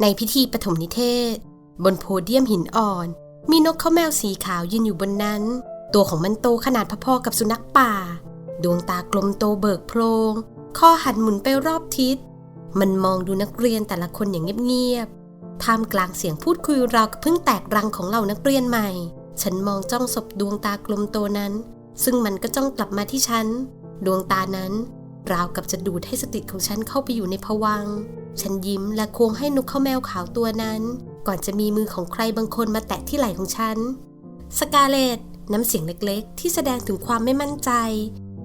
ในพิธีปฐมนิเทศ บนโพเดียมหินอ่อน มีนกข้าวแมวสีขาวยืนอยู่บนนั้น ตัวของมันโตขนาดพอๆกับสุนัขป่า ดวงตากลมโตเบิกโพรงคอหันหมุนไปรอบทิศ มันมองดูนักเรียนแต่ละคนอย่างเงียบๆท่ามกลางเสียงพูดคุยราวกับเพิ่งแตกรังของเหล่านักเรียนใหม่ ฉันมองจ้องศพดวงตากลมโตนั้น ซึ่งมันก็จ้องกลับมาที่ฉัน ดวงตานั้น ราวกับจะดูดให้สติของฉันเข้าไปอยู่ในภวังค์ ฉันยิ้มและควงให้นกข้าวแมวขาวตัวนั้น ก่อนจะมีมือของใครบางคนมาแตะที่ไหล่ของฉัน สกาเลตน้ำเสียงเล็กๆ ที่แสดงถึงความไม่มั่นใจ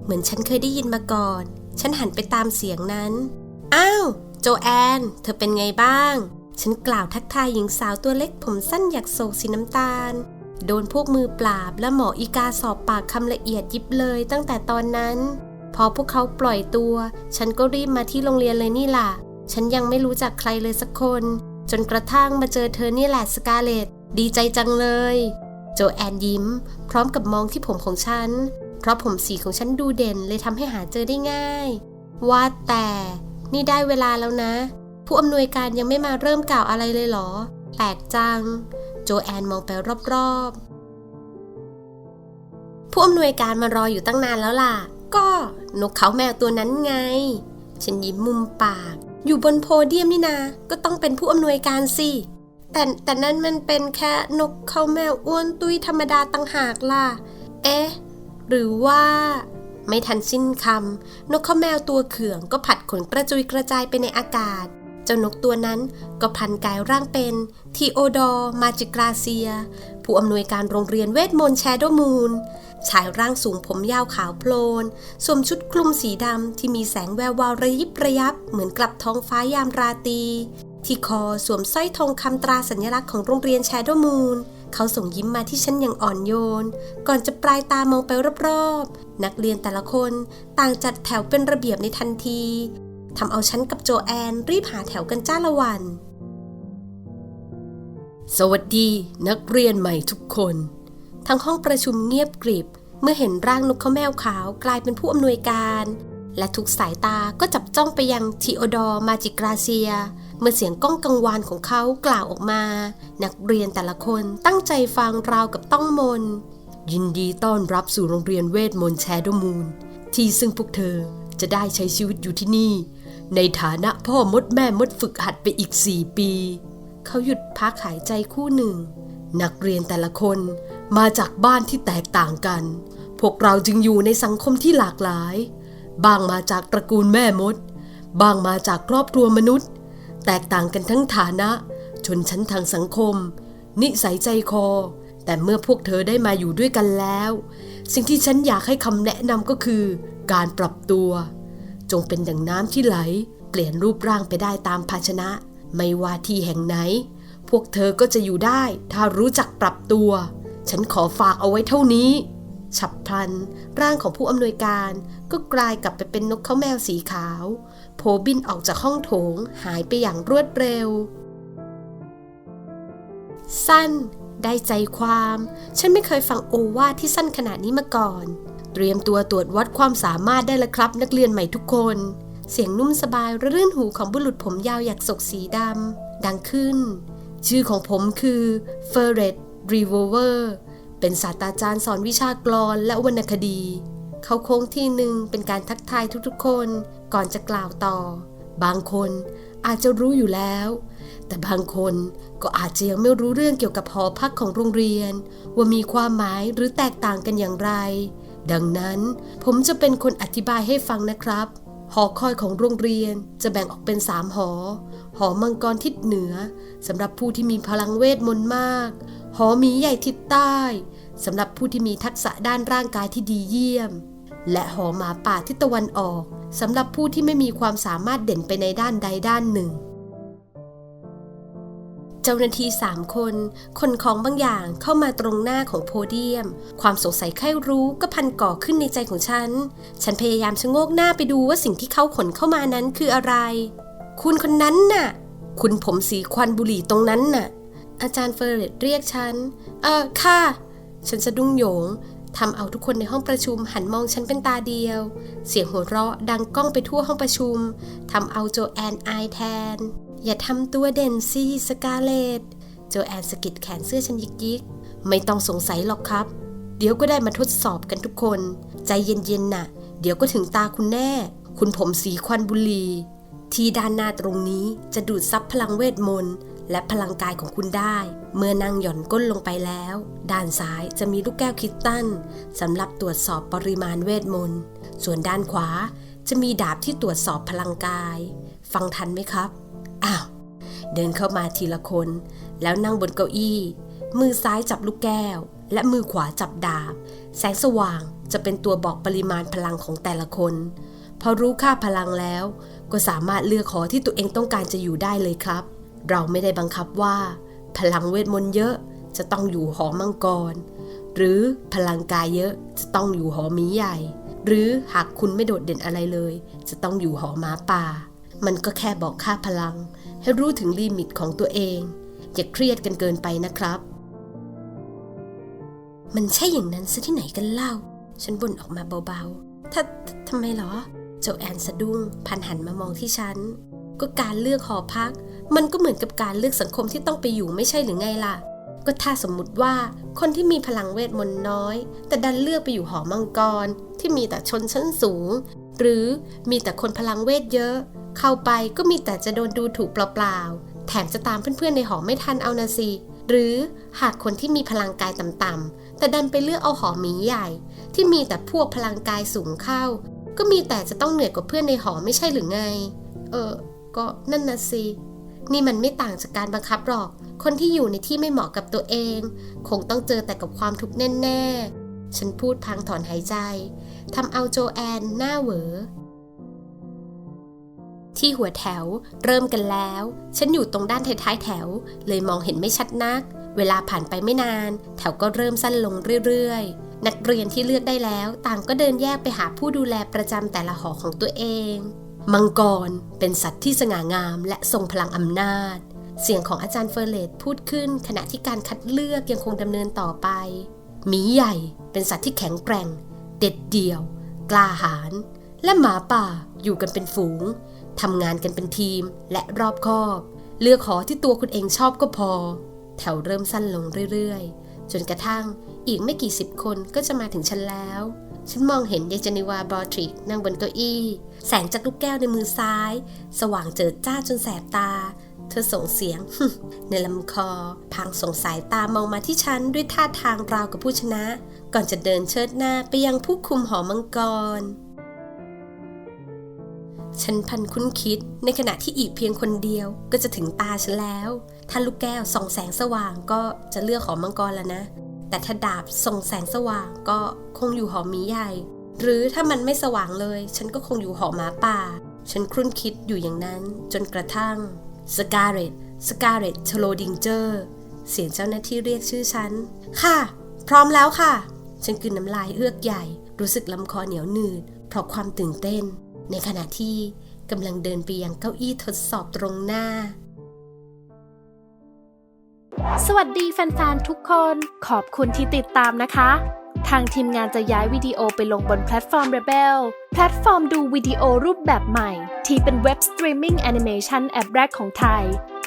เหมือนฉันเคยได้ยินมาก่อน ฉันหันไปตามเสียงนั้น อ้าว โจแอน เธอเป็นไงบ้าง ฉันกล่าวทักทายหญิงสาวตัวเล็กผมสั้นหยักโศกสีน้ำตาล โดนพวกมือปราบและหมออีกาสอบปากคำละเอียดยิบเลยตั้งแต่ตอนนั้น พอพวกเขาปล่อยตัว ฉันก็รีบมาที่โรงเรียนเลยนี่ล่ะ ฉันยังไม่รู้จักใครเลยสักคน จนกระทั่งมาเจอเธอนี่แหละสกาเลตดีใจจังเลย โจแอนยิ้ม พร้อมกับมองที่ผมของฉัน เพราะผมสีของฉันดูเด่นเลยทำให้หาเจอได้ง่าย ว่าแต่นี่ได้เวลาแล้วนะ ผู้อำนวยการยังไม่มาเริ่มกล่าวอะไรเลยเหรอ แปลกจัง โจแอนมองไปรอบๆ ผู้อำนวยการมารออยู่ตั้งนานแล้วล่ะ ก็นกเขาแมวตัวนั้นไง ฉันยิ้มมุมปาก อยู่บนโพเดียมนี่นา ก็ต้องเป็นผู้อำนวยการสิ แต่แต่นั่นมันเป็นแค่นกเขาแมวอ้วนตุ้ยธรรมดาต่างหากล่ะ เอ๊ะ หรือว่า ไม่ทันสิ้นคำนกเขาแมวตัวเขื่องก็ผัดขนกระจุยกระจายไปในอากาศ เจ้านกตัวนั้นก็พันกายร่างเป็นทีโอดอร์ มาจิกราเซีย ผู้อำนวยการโรงเรียนเวทมนต์แชโดมูนชายร่างสูงผมยาวขาวโพลนสวมชุดคลุมสีดำที่มีแสงแวววาวระยิบระยับ เหมือนกลับท้องฟ้ายามราตรีที่คอสวมสร้อยทองคำตราสัญลักษณ์ของโรงเรียนแชโดมูนเขาส่งยิ้มมาที่ฉันอย่างอ่อนโยน ก่อนจะปลายตามองไปรอบๆ นักเรียนแต่ละคนต่างจัดแถวเป็นระเบียบในทันที ทำเอาฉันกับโจแอนรีบหาแถวกันจ้าละวัน สวัสดีนักเรียนใหม่ทุกคน ทั้งห้องประชุมเงียบกริบ เมื่อเห็นร่างนกข้าวแมวขาวกลายเป็นผู้อำนวยการ และทุกสายตาก็จับจ้องไปยังทีโอดอร์มาจิกราเซีย เมื่อเสียงก้องกังวานของเขากล่าวออกมา นักเรียนแต่ละคนตั้งใจฟังราวกับต้องมน ยินดีต้อนรับสู่โรงเรียนเวทมนต์แชโดมูนที่ซึ่งพวกเธอจะได้ใช้ชีวิตอยู่ที่นี่ ในฐานะพ่อมดแม่มดฝึกหัดไปอีกสี่ปี เขาหยุดพักหายใจคู่หนึ่ง นักเรียนแต่ละคนมาจากบ้านที่แตกต่างกัน พวกเราจึงอยู่ในสังคมที่หลากหลาย บางมาจากตระกูลแม่มด บางมาจากครอบครัวมนุษย์ แตกต่างกันทั้งฐานะ ชนชั้นทางสังคม นิสัยใจคอ แต่เมื่อพวกเธอได้มาอยู่ด้วยกันแล้ว สิ่งที่ฉันอยากให้คำแนะนำก็คือ การปรับตัว จงเป็นดังน้ำที่ไหล เปลี่ยนรูปร่างไปได้ตามภาชนะ ไม่ว่าที่แห่งไหน พวกเธอก็จะอยู่ได้ ถ้ารู้จักปรับตัว ฉันขอฝากเอาไว้เท่านี้ ฉับพลัน ร่างของผู้อำนวยการก็กลายกลับไปเป็นนกเขาแมวสีขาว โผบินออกจากห้องโถงหายไปอย่างรวดเร็ว สั้นได้ใจความ ฉันไม่เคยฟังโอวาทที่สั้นขนาดนี้มาก่อน เตรียมตัวตรวจวัดความสามารถได้แล้วครับ นักเรียนใหม่ทุกคน เสียงนุ่มสบายระรื่นหูของบุรุษผมยาวหยักศกสีดำดังขึ้น ชื่อของผมคือเฟอร์เรตรีโวเวอร์เป็นศาสตราจารย์สอนวิชากลอนและวรรณคดี เขาโค้งทีหนึ่งเป็นการทักทายทุกๆ คนก่อนจะกล่าวต่อ บางคนอาจจะรู้อยู่แล้ว แต่บางคนก็อาจจะยังไม่รู้เรื่องเกี่ยวกับหอพักของโรงเรียน ว่ามีความหมายหรือแตกต่างกันอย่างไร ดังนั้นผมจะเป็นคนอธิบายให้ฟังนะครับ หอคอยของโรงเรียนจะแบ่งออกเป็นสามหอ หอมังกรทิศเหนือสำหรับผู้ที่มีพลังเวทมนต์มาก หอหมีใหญ่ทิศใต้สำหรับผู้ที่มีทักษะด้านร่างกายที่ดีเยี่ยม และหอหมาป่าทิศตะวันออกสำหรับผู้ที่ไม่มีความสามารถเด่นไปในด้านใดด้านหนึ่ง เจ้าหน้าที่สามคน คนของบางอย่างเข้ามาตรงหน้าของโพเดียม ความสงสัยใคร่รู้ก็พันก่อขึ้นในใจของฉัน ฉันพยายามชะโงกหน้าไปดูว่าสิ่งที่เขาขนเข้ามานั้นคืออะไร คุณคนนั้นน่ะ คุณผมสีควันบุหรี่ตรงนั้นน่ะ อาจารย์เฟอร์เรตเรียกฉัน เออค่ะ ฉันสะดุ้งโหยงทำเอาทุกคนในห้องประชุมหันมองฉันเป็นตาเดียว เสียงหัวเราะดังก้องไปทั่วห้องประชุมทำเอาโจแอนอายแทน อย่าทำตัวเด่นสิสกาเลตโจแอนสกิดแขนเสื้อฉันยิกยิกไม่ต้องสงสัยหรอกครับ เดี๋ยวก็ได้มาทดสอบกันทุกคน ใจเย็นๆน่ะ เดี๋ยวก็ถึงตาคุณแน่ คุณผมสีควันบุรี ที่ด้านหน้าตรงนี้จะดูดซับพลังเวทมนต์และพลังกายของคุณได้ เมื่อนั่งหย่อนก้นลงไปแล้ว ด้านซ้ายจะมีลูกแก้วคิสตัลสำหรับตรวจสอบปริมาณเวทมนต์ ส่วนด้านขวาจะมีดาบที่ตรวจสอบพลังกาย ฟังทันไหมครับ อ้าว เดินเข้ามาทีละคน แล้วนั่งบนเก้าอี้ มือซ้ายจับลูกแก้ว และมือขวาจับดาบ แสงสว่างจะเป็นตัวบอกปริมาณพลังของแต่ละคน พอรู้ค่าพลังแล้ว ก็สามารถเลือกหอที่ตัวเองต้องการจะอยู่ได้เลยครับ เราไม่ได้บังคับว่า พลังเวทมนต์เยอะจะต้องอยู่หอมังกร หรือพลังกายเยอะจะต้องอยู่หอหมีใหญ่ หรือหากคุณไม่โดดเด่นอะไรเลย จะต้องอยู่หอหมาป่า มันก็แค่บอกค่าพลัง ให้รู้ถึงลิมิตของตัวเอง อย่าเครียดกันเกินไปนะครับ มันใช่อย่างนั้นซะที่ไหนกันเล่า ฉันบ่นออกมาเบาๆ ถ้าทำไมเหรอโจแอนสะดุ้งพันหันมามองที่ฉัน ก็การเลือกหอพัก มันก็เหมือนกับการเลือกสังคมที่ต้องไปอยู่ไม่ใช่หรือไงล่ะ ก็ถ้าสมมุติว่าคนที่มีพลังเวทมนต์น้อย แต่ดันเลือกไปอยู่หอมังกร ที่มีแต่ชนชั้นสูง หรือมีแต่คนพลังเวทเยอะ เข้าไปก็มีแต่จะโดนดูถูกเปล่าๆ แถมจะตามเพื่อนๆในหอไม่ทันเอานะสิหรือหากคนที่มีพลังกายต่ำๆแต่ดันไปเลือกเอาหอหมีใหญ่ ที่มีแต่พวกพลังกายสูงเข้า ก็มีแต่จะต้องเหนื่อยกว่าเพื่อนในหอไม่ใช่หรือไง เออ ก็นั่นนะสินี่มันไม่ต่างจากการบังคับหรอก คนที่อยู่ในที่ไม่เหมาะกับตัวเอง คงต้องเจอแต่กับความทุกข์แน่ๆ ฉันพูดพลางถอนหายใจทำเอาโจแอนหน้าเหวอ ที่หัวแถว เริ่มกันแล้ว ฉันอยู่ตรงด้านท้ายๆแถว เลยมองเห็นไม่ชัดนัก เวลาผ่านไปไม่นาน แถวก็เริ่มสั้นลงเรื่อยๆ นักเรียนที่เลือกได้แล้ว ต่างก็เดินแยกไปหาผู้ดูแลประจำแต่ละหอของตัวเอง มังกรเป็นสัตว์ที่สง่างาม และทรงพลังอำนาจ เสียงของอาจารย์เฟอร์เลตพูดขึ้น ขณะที่การคัดเลือกยังคงดำเนินต่อไปหมีใหญ่เป็นสัตว์ที่แข็งแกร่ง เด็ดเดี่ยว กล้าหาญ และหมาป่าอยู่กันเป็นฝูงทำงานกันเป็นทีมและรอบคอบ เลือกหอที่ตัวคุณเองชอบก็พอ แถวเริ่มสั้นลงเรื่อยๆ จนกระทั่งอีกไม่กี่สิบคนก็จะมาถึงฉันแล้ว ฉันมองเห็นยายเจนิวาบอทริกนั่งบนเก้าอี้ แสงจากลูกแก้วในมือซ้าย สว่างเจิดจ้าจนแสบตา เธอส่งเสียง ในลำคอ พางส่งสายตามองมาที่ฉันด้วยท่าทางราวกับผู้ชนะ ก่อนจะเดินเชิดหน้าไปยังผู้คุมหอมังกร ฉันพันคุ้นคิดในขณะที่อีกเพียงคนเดียวก็จะถึงตาฉันแล้ว ถ้าลูกแก้วส่องแสงสว่างก็จะเลือกหอมมังกรแล้วนะ แต่ถ้าดาบส่องแสงสว่างก็คงอยู่หอหมีใหญ่ หรือถ้ามันไม่สว่างเลย ฉันก็คงอยู่หอมหมาป่า ฉันครุ่นคิดอยู่อย่างนั้นจนกระทั่งสกาเรตสกาเรตชโลดิงเจอร์เสียงเจ้าหน้าที่เรียกชื่อฉัน ค่ะ พร้อมแล้วค่ะ ฉันกลืนน้ำลายเอื้อกใหญ่ รู้สึกลำคอเหนียวหนืดเพราะความตื่นเต้น ในขณะที่กำลังเดินไปยังเก้าอี้ทดสอบตรงหน้า สวัสดีแฟนๆ ทุกคน ขอบคุณที่ติดตามนะคะ ทางทีมงานจะย้ายวิดีโอไปลงบนแพลตฟอร์ม Rebel แพลตฟอร์มดูวิดีโอรูปแบบใหม่ ที่เป็นเว็บสตรีมมิ่งแอนิเมชันแอปแรกของไทย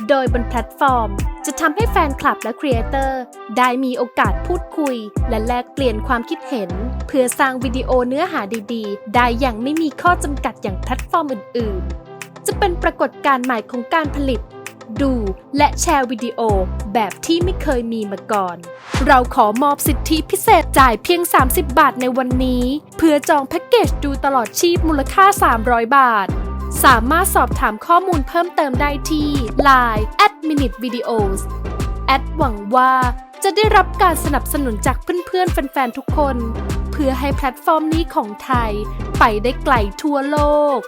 โดยบนแพลตฟอร์ม จะทำให้แฟนคลับและครีเอเตอร์ได้มีโอกาสพูดคุย และแลกเปลี่ยนความคิดเห็น เพื่อสร้างวิดีโอเนื้อหาดีๆ ได้อย่างไม่มีข้อจำกัดอย่างแพลตฟอร์มอื่นๆ จะเป็นปรากฏการณ์ใหม่ของการผลิต ดูและแชร์วิดีโอแบบที่ไม่เคยมีมาก่อน เราขอมอบสิทธิพิเศษจ่ายเพียง 30 บาทในวันนี้ เพื่อจองแพ็กเกจดูตลอดชีพมูลค่า 300 บาท สามารถสอบถามข้อมูลเพิ่มเติมได้ที่ Line at minute videos แอดหวังว่าจะได้รับการสนับสนุนจากเพื่อนๆ แฟนๆ ทุกคน เพื่อให้แพลตฟอร์มนี้ของไทย ไปได้ไกลทั่วโลก